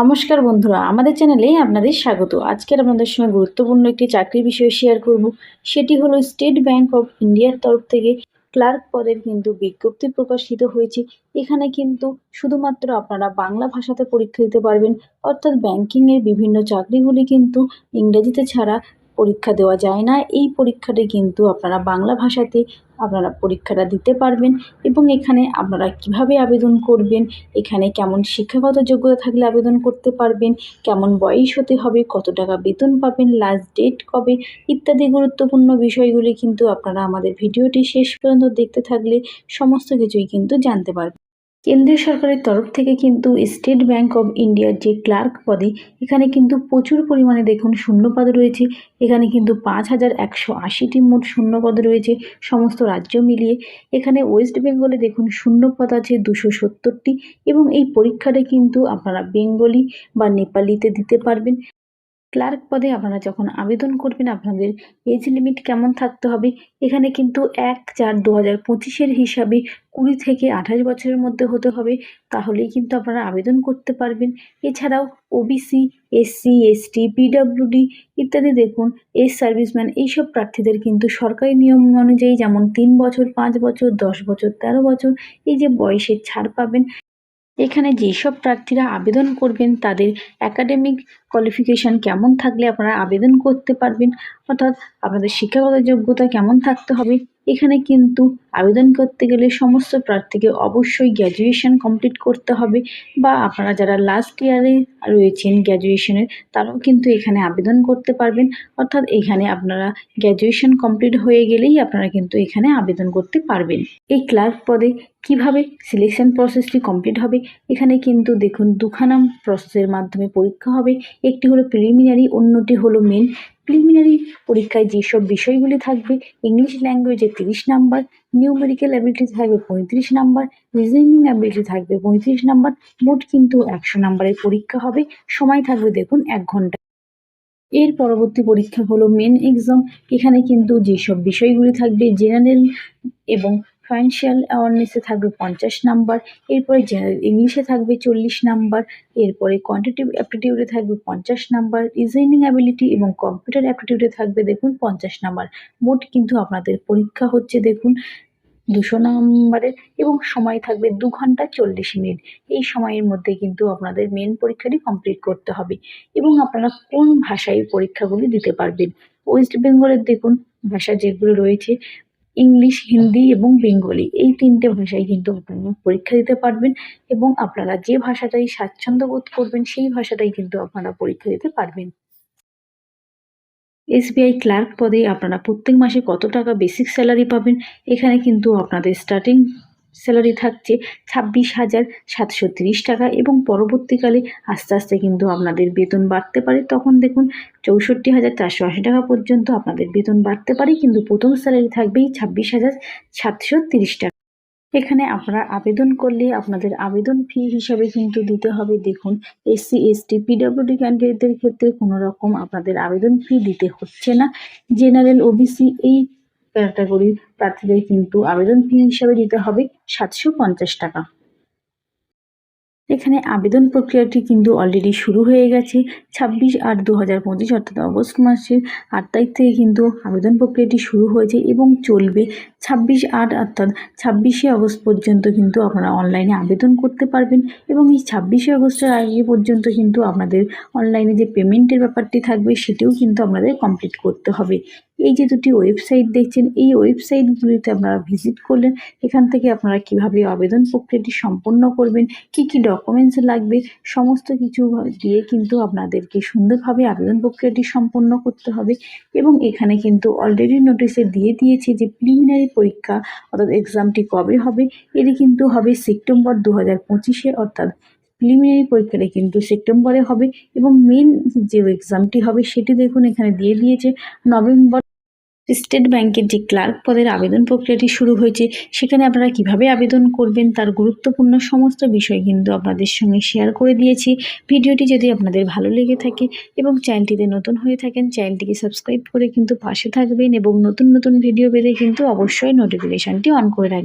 নমস্কার বন্ধুরা, আমাদের চ্যানেলে আপনাদের স্বাগত। আজকের আপনাদের সঙ্গে গুরুত্বপূর্ণ একটি চাকরির বিষয়ে শেয়ার করব। সেটি হলো স্টেট ব্যাংক অফ ইন্ডিয়ার তরফ থেকে ক্লার্ক পদের কিন্তু বিজ্ঞপ্তি প্রকাশিত হয়েছে। এখানে কিন্তু শুধুমাত্র আপনারা বাংলা ভাষাতে পরীক্ষা দিতে পারবেন, অর্থাৎ ব্যাংকিংয়ের বিভিন্ন চাকরিগুলি কিন্তু ইংরেজিতে ছাড়া পরীক্ষা দেওয়া যায় না। এই পরীক্ষাটি কিন্তু আপনারা বাংলা ভাষাতে আপনারা পরীক্ষাটা দিতে পারবেন এবং এখানে আপনারা কীভাবে আবেদন করবেন, এখানে কেমন শিক্ষাগত যোগ্যতা থাকলে আবেদন করতে পারবেন, কেমন বয়স হতে হবে, কত টাকা বেতন পাবেন লাস্ট ডেট কবে ইত্যাদি গুরুত্বপূর্ণ বিষয়গুলি কিন্তু আপনারা আমাদের ভিডিওটি শেষ পর্যন্ত দেখতে থাকলে সমস্ত কিছুই কিন্তু জানতে পারবেন। কেন্দ্রীয় সরকারের তরফ থেকে কিন্তু স্টেট ব্যাংক অফ ইন্ডিয়ার যে ক্লার্ক পদে এখানে কিন্তু প্রচুর পরিমাণে দেখুন শূন্যপদ রয়েছে। এখানে কিন্তু পাঁচ হাজার একশো আশিটি মোট শূন্যপদ রয়েছে সমস্ত রাজ্য মিলিয়ে। এখানে ওয়েস্ট বেঙ্গলে দেখুন শূন্যপদ আছে দুশো সত্তরটি এবং এই পরীক্ষাটা কিন্তু আপনারা বেঙ্গলি বা নেপালিতে দিতে পারবেন। ক্লার্ক পদে আপনারা যখন আবেদন করবেন, আপনাদের এজ লিমিট কেমন থাকতে হবে? এখানে কিন্তু এক চার দু হাজার পঁচিশের হিসাবে কুড়ি থেকে আঠাশ বছরের মধ্যে হতে হবে। তাহলেই কিন্তু আপনারা আবেদন করতে পারবেন। এছাড়াও ওবিসি এসসি এসটি পিডাব্লিউডি ইত্যাদি দেখুন এস সার্ভিসম্যান এইসব প্রার্থীদের কিন্তু সরকারি নিয়ম অনুযায়ী যেমন তিন বছর, পাঁচ বছর, দশ বছর, তেরো বছর, এই যে বয়সের ছাড় পাবেন এখানে যেসব প্রার্থীরা আবেদন করবেন তাদের একাডেমিক কোয়ালিফিকেশান কেমন থাকলে আপনারা আবেদন করতে পারবেন অর্থাৎ আপনাদের শিক্ষাগত যোগ্যতা কেমন থাকতে হবে, এখানে কিন্তু আবেদন করতে গেলে সমস্ত প্রার্থীকে অবশ্যই গ্র্যাজুয়েশন কমপ্লিট করতে হবে বা আপনারা যারা লাস্ট ইয়ারে রয়েছেন গ্র্যাজুয়েশনের তারাও কিন্তু এখানে আবেদন করতে পারবেন। অর্থাৎ এখানে আপনারা গ্র্যাজুয়েশন কমপ্লিট হয়ে গেলেই আপনারা কিন্তু এখানে আবেদন করতে পারবেন। এই ক্লার্ক পদে কীভাবে সিলেকশন প্রসেসটি কমপ্লিট হবে, এখানে কিন্তু দেখুন দুখানা প্রসেসের মাধ্যমে পরীক্ষা হবে। একটি হলো প্রিলিমিনারি অন্যটি হলো মেন প্রিলিমিনারি পরীক্ষায় যেসব বিষয়গুলি থাকবে ইংলিশ ল্যাঙ্গুয়েজে তিরিশ নাম্বার নিউমেরিক্যাল অ্যাবিলিটি থাকবে পঁয়ত্রিশ নাম্বার রিজনিং অ্যাবিলিটি থাকবে পঁয়ত্রিশ নাম্বার মোট কিন্তু একশো নাম্বারের পরীক্ষা হবে। সময় থাকবে দেখুন এক ঘণ্টা। এর পরবর্তী পরীক্ষা হলো মেন এক্সাম এখানে কিন্তু যেসব বিষয়গুলি থাকবে জেনারেল এবং ফাইন্যান্সিয়াল অ্যাওয়ারনেসে থাকবে পঞ্চাশ নাম্বার, এরপরে জেনারেল ইংলিশে থাকবে চল্লিশ নাম্বার, এরপরে কোয়ান্টিটিভ অ্যাপটিটিউডে থাকবে পঞ্চাশ নাম্বার রিজনিং অ্যাবিলিটি এবং কম্পিউটার অ্যাপটিটিউডে থাকবে দেখুন পঞ্চাশ নাম্বার। মোট কিন্তু আপনাদের পরীক্ষা হচ্ছে দেখুন দুশো নাম্বারের এবং সময় থাকবে দু ঘণ্টা চল্লিশ মিনিট। এই সময়ের মধ্যে কিন্তু আপনাদের মেন পরীক্ষাটি কমপ্লিট করতে হবে এবং আপনারা কোন ভাষায় পরীক্ষাগুলি দিতে পারবেন। ওয়েস্ট বেঙ্গলের দেখুন ভাষা যেগুলো রয়েছে ইংলিশ হিন্দি এবং বেঙ্গলি এই তিনটে ভাষায় কিন্তু আপনারা পরীক্ষা দিতে পারবেন এবং আপনারা যে ভাষাটাই স্বাচ্ছন্দ্য বোধ করবেন সেই ভাষাটাই কিন্তু আপনারা পরীক্ষা দিতে পারবেন। এসবিআই ক্লার্ক পদে আপনারা প্রত্যেক মাসে কত টাকা বেসিক স্যালারি পাবেন এখানে কিন্তু আপনাদের স্টার্টিং স্যালারি থাকছে ছাব্বিশ হাজার সাতশো তিরিশ টাকা এবং পরবর্তীকালে আস্তে আস্তে কিন্তু আপনাদের বেতন বাড়তে পারে। তখন দেখুন চৌষট্টি হাজার চারশো আশি টাকা পর্যন্ত আপনাদের বেতন বাড়তে পারে, কিন্তু প্রথম স্যালারি থাকবেই ছাব্বিশ হাজার সাতশো তিরিশ টাকা। এখানে আপনারা আবেদন করলে আপনাদের আবেদন ফি হিসাবে কিন্তু দিতে হবে। দেখুন, এসসি, এসটি, পিডব্লিউডি ক্যান্ডিডেটদের ক্ষেত্রে কোনো রকম আপনাদের আবেদন ফি দিতে হচ্ছে না। জেনারেল, ওবিসি, এই ক্যাটাগরির প্রার্থীদের কিন্তু আবেদন ফি হিসাবে দিতে হবে সাতশো পঞ্চাশ টাকা। এখানে আবেদন প্রক্রিয়াটি কিন্তু অলরেডি শুরু হয়ে গেছে ছাব্বিশ আট দু হাজার পঁচিশ, অর্থাৎ অগস্ট মাসের আট তারিখ থেকে কিন্তু আবেদন প্রক্রিয়াটি শুরু হয়েছে এবং চলবে ছাব্বিশ আট, অর্থাৎ ছাব্বিশে আগস্ট পর্যন্ত কিন্তু আপনারা অনলাইনে আবেদন করতে পারবেন এবং এই ছাব্বিশে আগস্টের আগে পর্যন্ত কিন্তু আপনাদের অনলাইনে যে পেমেন্টের ব্যাপারটি থাকবে সেটিও কিন্তু আপনাদের কমপ্লিট করতে হবে। এই যে দুটি ওয়েবসাইট দেখছেন, এই ওয়েবসাইটগুলিতে আপনারা ভিজিট করলেন, এখান থেকে আপনারা কীভাবে আবেদন প্রক্রিয়াটি সম্পন্ন করবেন, কি কি ডকুমেন্টস লাগবে, সমস্ত কিছু দিয়ে কিন্তু আপনাদেরকে সুন্দরভাবে আবেদন প্রক্রিয়াটি সম্পন্ন করতে হবে এবং এখানে কিন্তু অলরেডি নোটিশে দিয়ে দিয়েছে যে প্রিলিমিনারি পরীক্ষা অর্থাৎ এক্সামটি কবে হবে, এটি কিন্তু হবে সেপ্টেম্বর দু হাজার পঁচিশে, অর্থাৎ প্রিলিমিনারি পরীক্ষাটা কিন্তু সেপ্টেম্বরে হবে এবং মেন যে এক্সামটি হবে সেটি দেখুন এখানে দিয়ে দিয়েছে, নভেম্বর স্টেট ব্যাংকের যে ক্লার্ক পদের আবেদন প্রক্রিয়াটি শুরু হয়েছে, সেখানে আপনারা কীভাবে আবেদন করবেন তার গুরুত্বপূর্ণ সমস্ত বিষয় কিন্তু আপনাদের সঙ্গে শেয়ার করে দিয়েছি। ভিডিওটি যদি আপনাদের ভালো লেগে থাকে এবং চ্যানেলটিতে নতুন হয়ে থাকেন, চ্যানেলটিকে সাবস্ক্রাইব করে কিন্তু পাশে থাকবেন এবং নতুন নতুন ভিডিও পেতে কিন্তু অবশ্যই নোটিফিকেশানটি অন করে রাখবেন।